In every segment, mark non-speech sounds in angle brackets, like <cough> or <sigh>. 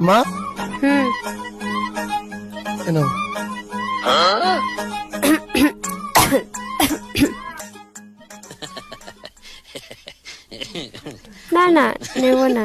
মা হুম এনো না না নেব না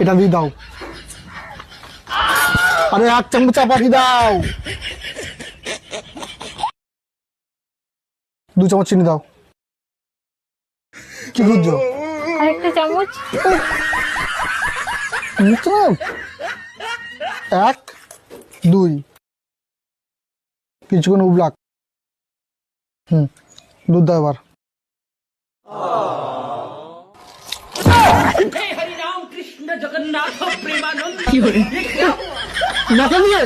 এটা দিয়ে দাও। আরে এক চামচ চাপাতি দাও। দু চামচ চিনি দাও। কি বুঝছ? আরেকটা চামচ। এক দুই। কিছুক্ষণ উবলাক। হুম দুধ দাও এবার। নাকে দিয়ে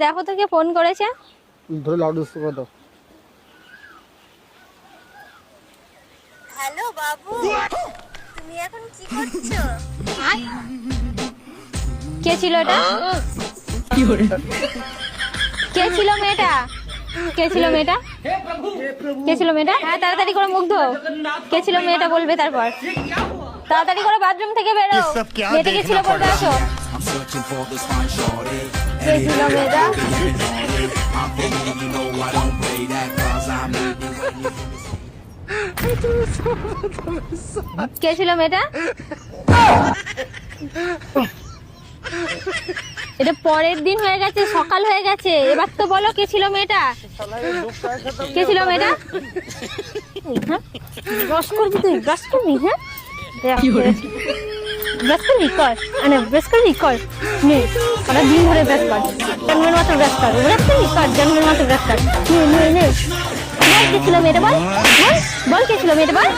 দেখো তোকে ফোন করেছে? ধরে লাউড স্পিকার দাও। হ্যালো বাবু তুমি এখন কি করছ? কে ছিল এটা? কি কে ছিল মেয়েটা? কে ছিল মেয়েটা? কে ছিল মেয়েটা? হ্যাঁ তাড়াতাড়ি করে মুগ্ধ কে ছিল মেয়েটা বলবে তারপর। তাড়াতাড়ি করে বাথরুম থেকে বেরো। মেয়েটা কে ছিল বলবে আসো। কে ছিল মেয়েটা? কে ছিল মেয়েটা? <laughs> এটা পরের দিন হয়ে গেছে সকাল হয়ে গেছে। এবার তো বলো কে ছিল মেয়েটা? কে ছিল মেয়েটা? হ্যাঁ? ব্রাশ করবি তুই ব্রাশ করবি হ্যাঁ? ব্রাশ করবি কর। মানে ব্রাশ করবি কর। নে সারা দিন ধরে ব্রাশ কর। জন্মের মতো ব্রাশ কর। ব্রাশ করবি কর। জন্মের মতো ব্রাশ কর। নে নে নে। বল কে ছিল মেয়েটা বল। বল বল কে ছিল মেয়েটা বল।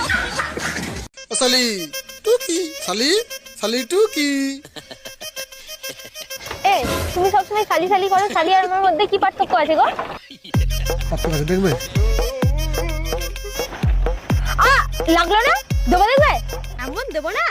সালি টুকি। সালি সালি টুকি। এ তুমি সবসময় খালি খালি করো খালি আর আমার মধ্যে কি পার্থক্য আছে গো? পার্থক্য আছে দেখবে? আ লাগল না? দেবো দেখবে? এমন দেবো না?